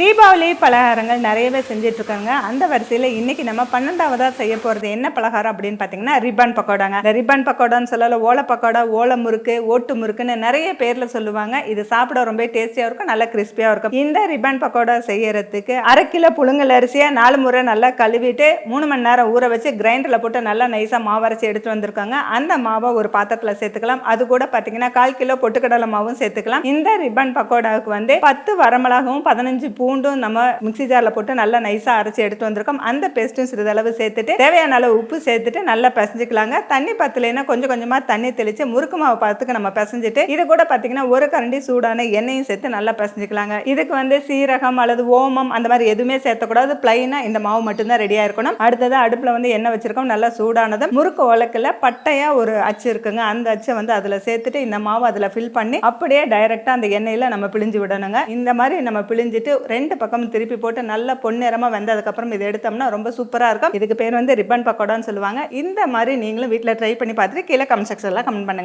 தீபாவளி பலகாரங்கள் நிறையவே செஞ்சுட்டு இருக்காங்க அந்த வரிசையில் இன்னைக்கு நம்ம பன்னெண்டாவதாக செய்ய போகிறது என்ன பலகாரம் அப்படின்னு பார்த்தீங்கன்னா ரிப்பன் பக்கோடாங்க. இந்த ரிப்பன் பக்கோடான்னு சொல்லல ஓலை பக்கோடா ஓலை முறுக்கு ஓட்டு முறுக்குன்னு நிறைய பேரில் சொல்லுவாங்க. இது சாப்பிட ரொம்ப டேஸ்டியாக இருக்கும் நல்லா கிறிஸ்பியாக இருக்கும். இந்த ரிப்பன் பக்கோடா செய்யறதுக்கு அரை கிலோ புழுங்கல் அரிசியை நாலு முறை நல்லா கழுவிட்டு மூணு மணி நேரம் ஊற வச்சு கிரைண்டரில் போட்டு நல்லா நைஸாக மாவரைச்சி எடுத்து வந்திருக்காங்க. அந்த மாவை ஒரு பாத்திரத்தில் சேர்த்துக்கலாம். அது கூட பார்த்தீங்கன்னா கால் கிலோ பொட்டுக்கடலை மாவும் சேர்த்துக்கலாம். இந்த ரிப்பன் பக்கோடாவுக்கு வந்து பத்து வரமிளகாவும் பதினஞ்சு பூ பூண்டும் நம்ம மிக்சி ஜாரில் போட்டு நல்லா நைஸாக அரைச்சி எடுத்து வந்திருக்கோம். அந்த பேஸ்ட்டும் சிறிதளவு சேர்த்துட்டு தேவையான அளவு உப்பு சேர்த்துட்டு நல்லா பிசைஞ்சிக்கலாங்க. தண்ணி பத்தலைன்னா கொஞ்சம் கொஞ்சமாக தண்ணி தெளித்து முறுக்கு மாவு பார்த்துக்கு நம்ம பிசைஞ்சிட்டு இது கூட பார்த்தீங்கன்னா ஒரு கரண்டி சூடான எண்ணெயும் சேர்த்து நல்லா பிசைஞ்சிக்கலாங்க. இதுக்கு வந்து சீரகம் அல்லது ஓமம் அந்த மாதிரி எதுவுமே சேர்த்தக்கூடாது. பிளைனாக இந்த மாவு மட்டும்தான் ரெடியாக இருக்கணும். அடுத்தது அடுப்பில் வந்து எண்ணெய் வச்சிருக்கோம். நல்லா சூடானது முறுக்கு உலக்கில் பட்டையாக ஒரு அச்சு இருக்குங்க. அந்த அச்சை வந்து அதில் சேர்த்துட்டு இந்த மாவு அதில் ஃபில் பண்ணி அப்படியே டைரெக்டாக அந்த எண்ணெயில் நம்ம பிழிஞ்சு விடணுங்க. இந்த மாதிரி நம்ம பிழிஞ்சிட்டு ரெண்டு பக்கமும் திருப்பி போட்டு நல்லா பொன்னிறமாக வெந்ததுக்கப்புறம் இதை எடுத்தோம்னா ரொம்ப சூப்பராக இருக்கும். இதுக்கு பேர் வந்து ரிப்பன் பக்கோடான்னு சொல்லுவாங்க. இந்த மாதிரி நீங்களும் வீட்டில் ட்ரை பண்ணி பார்த்துட்டு கீழே கமெண்ட் செக்ஷனில் கமெண்ட் பண்ணுங்கள்